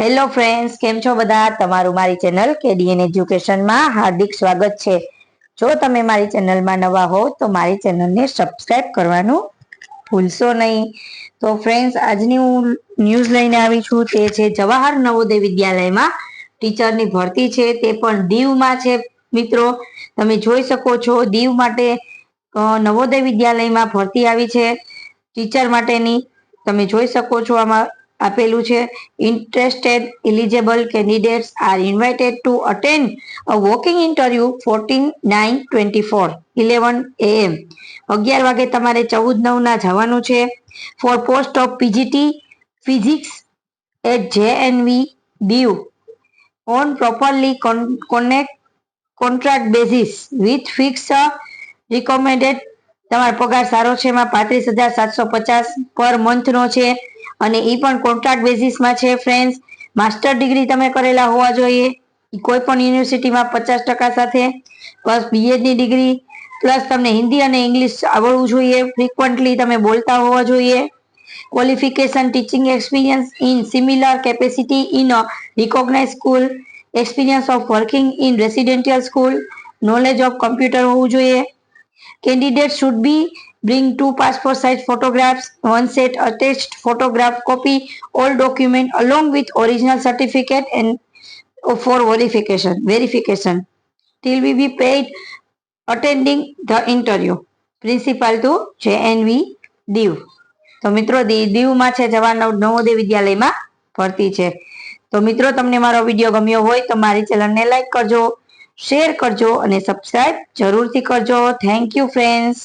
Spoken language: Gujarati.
હેલો ફ્રેન્ડ્સ કેમ છો બધા? તમારું મારી ચેનલ કેડીએન એજ્યુકેશનમાં હાર્દિક સ્વાગત છે. જો તમે મારી ચેનલમાં નવા હો, તો મારી ચેનલને સબસ્ક્રાઇબ કરવાનું ભૂલશો નહીં. તો ફ્રેન્ડ્સ આજની હું ન્યૂઝ લઈને આવી છું. તે છે જવાહર નવોદય વિદ્યાલયમાં ટીચરની ભરતી છે. તે પણ દીવમાં છે, મિત્રો. તમે જોઈ શકો છો, દીવ માટે નવોદય વિદ્યાલયમાં ભરતી આવી છે. ટીચર માટેની તમે જોઈ શકો છો આમાં આપેલું છે. Interested eligible candidates are invited to attend a walking interview fourteen nine twenty four eleven AM અગિયાર વાગે તમારે ચૌદ નવના જવાનું છે. For post of PGT physics at J N V Diu on properly connect contract basis with fix recommended તમારો પગાર સારો છે, એમાં પાંત્રીસ હજાર સાતસો પચાસ પર મંથનો છે. અને એ પણ કોન્ટ્રાક્ટ બેઝિસમાં છે ફ્રેન્ડ્સ માસ્ટર ડિગ્રી તમે કરેલા હોવા જોઈએ કોઈ પણ યુનિવર્સિટીમાં પચાસ ટકા સાથે પ્લસ બીએડની ડિગ્રી પ્લસ તમને હિન્દી અને ઇંગ્લિશ આવડવું જોઈએ ફ્રિકવન્ટલી તમે બોલતા હોવા જોઈએ qualification teaching experience in similar capacity in a recognized school experience of working in residential school knowledge of computer હોવું જોઈએ candidate should be bring two passport size photographs one set attached photograph copy all document along with original certificate and for verification verification till we be paid attending the interview principal to jnv Diu તો મિત્રો દીવમાં છે જવાહર નવોદય વિદ્યાલયમાં ભરતી છે તો મિત્રો તમને મારો વીડિયો ગમ્યો હોય તો મારી ચેનલને લાઈક કરજો શેર કરજો અને સબસ્ક્રાઈબ જરૂરથી કરજો થેન્ક યુ ફ્રેન્ડ્સ